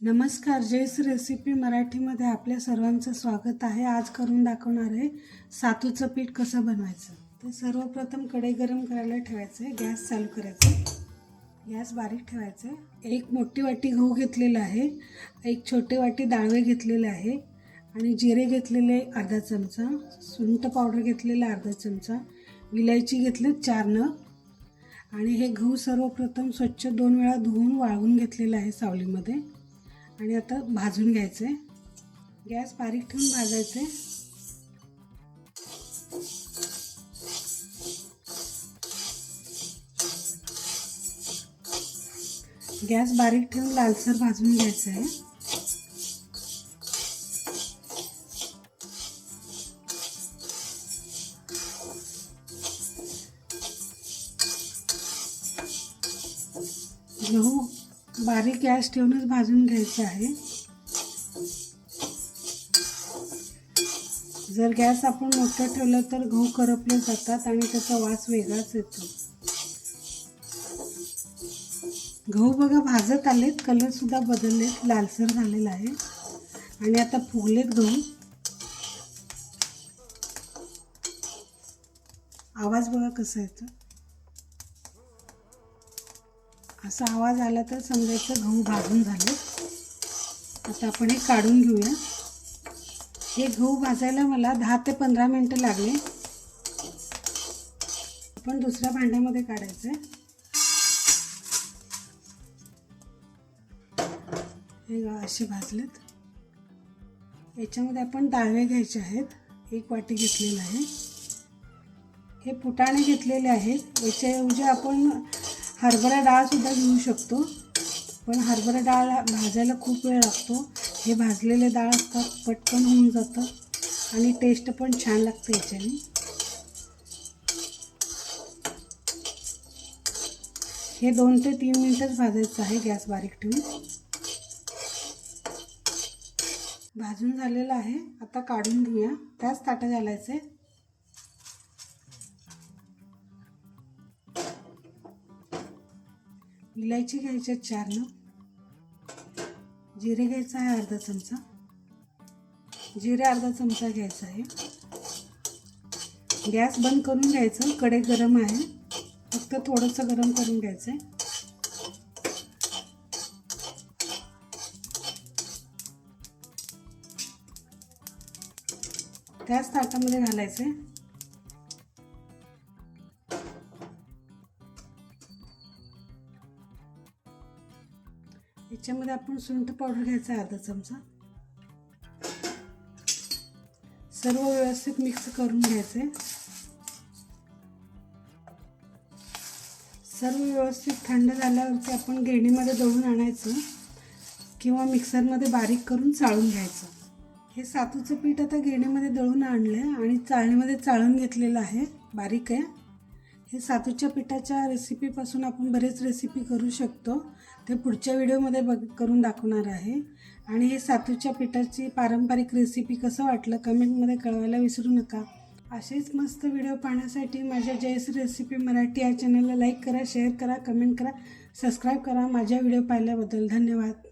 नमस्कार जयस रेसिपी मराठीमध्ये आपल्या सर्वांचं स्वागत आहे. आज करून दाखवणार आहे सातूचं पीठ कसं बनवायचं. तर सर्वप्रथम कढई गरम करायला ठेवायचं आहे गॅस चालू करायचं गॅस बारीक ठेवायचं आहे. एक मोठी वाटी गहू घेतलेला आहे एक छोटे वाटी डाळवे घेतलेले आहे आणि जिरे घेतलेले अर्धा चमचा सुंट पावडर घेतलेला अर्धा चमचा विलायची घेतले चार नग आणि हे गहू सर्वप्रथम स्वच्छ दोन वेळा धुवून वाळवून घेतलेलं आहे सावलीमध्ये. आणि आता भाजून घ्यायचं आहे गॅस बारीक ठेवून भाजायचं आहे गॅस बारीक ठेवून लालसर भाजून घ्यायचं आहे गहू बारीक गॅस ठेवूनच भाजून घ्यायचं आहे. जर गॅस आपण मोठं ठेवलं तर गहू करपले जातात आणि त्याचा वास वेगळाच येतो. गहू बघा भाजत आलेत कलर सुद्धा बदललेत लालसर झालेला आहे. आणि आता फुगलेत गहू. आवाज बघा कसा येतो. असा आवाज आला तर समजायचं गहू भाजून झाले. आता आपण हे काढून घेऊया. हे गहू भाजायला मला दहा ते पंधरा मिनटं लागले. आपण दुसऱ्या भांड्यामध्ये काढायचं आहे हे असे भाजलेत. याच्यामध्ये आपण डाळवे घ्यायचे आहेत. एक वाटी घेतलेलं आहे. हे फुटाणे घेतलेले आहेत. याच्याऐवजी आपण हरभरा डाळसुद्धा घेऊ शकतो. पण हरभरा डाळ भाजायला खूप वेळ लागतो. हे भाजलेले डाळ असतात पटकन होऊन जातं आणि टेस्ट पण छान लागते याच्याने. हे दोन ते तीन मिनटच भाजायचं आहे गॅस बारीक ठेवून. भाजून झालेलं आहे. आता काढून घेऊया. त्याच ताटं घालायचे इलायची घ्यायच्या चार न. जिरे घ्यायचं आहे अर्धा चमचा. जिरे अर्धा चमचा घ्यायचा आहे. गॅस बंद करून घ्यायचं. कडे गरम आहे. फक्त थोडंसं गरम करून घ्यायचं आहे त्याच ताटामध्ये घालायचं आहे याच्यामध्ये आपण सुंठ पावडर घ्यायचा आहे अर्धा चमचा. सर्व व्यवस्थित मिक्स करून घ्यायचे. सर्व व्यवस्थित थंड झाल्यावरती आपण गिरणीमध्ये दळून आणायचं किंवा मिक्सरमध्ये बारीक करून चाळून घ्यायचं. हे सातूचं पीठ आता गिरणीमध्ये दळून आणलं आहे आणि चाळणीमध्ये चाळून घेतलेलं आहे. बारीक आहे. हे सातूच्या पिठाच्या रेसिपीपासून आपण बरेच रेसिपी करू शकतो. ते पुढच्या व्हिडिओमध्ये बघ करून दाखवणार आहे. आणि हे सातूच्या पिठाची पारंपरिक रेसिपी कसं वाटलं कमेंटमध्ये कळवायला विसरू नका. असेच मस्त व्हिडिओ पाहण्यासाठी माझ्या जयस रेसिपी मराठी या चॅनलला लाईक करा शेअर करा कमेंट करा सबस्क्राईब करा. माझ्या व्हिडिओ पाहिल्याबद्दल धन्यवाद.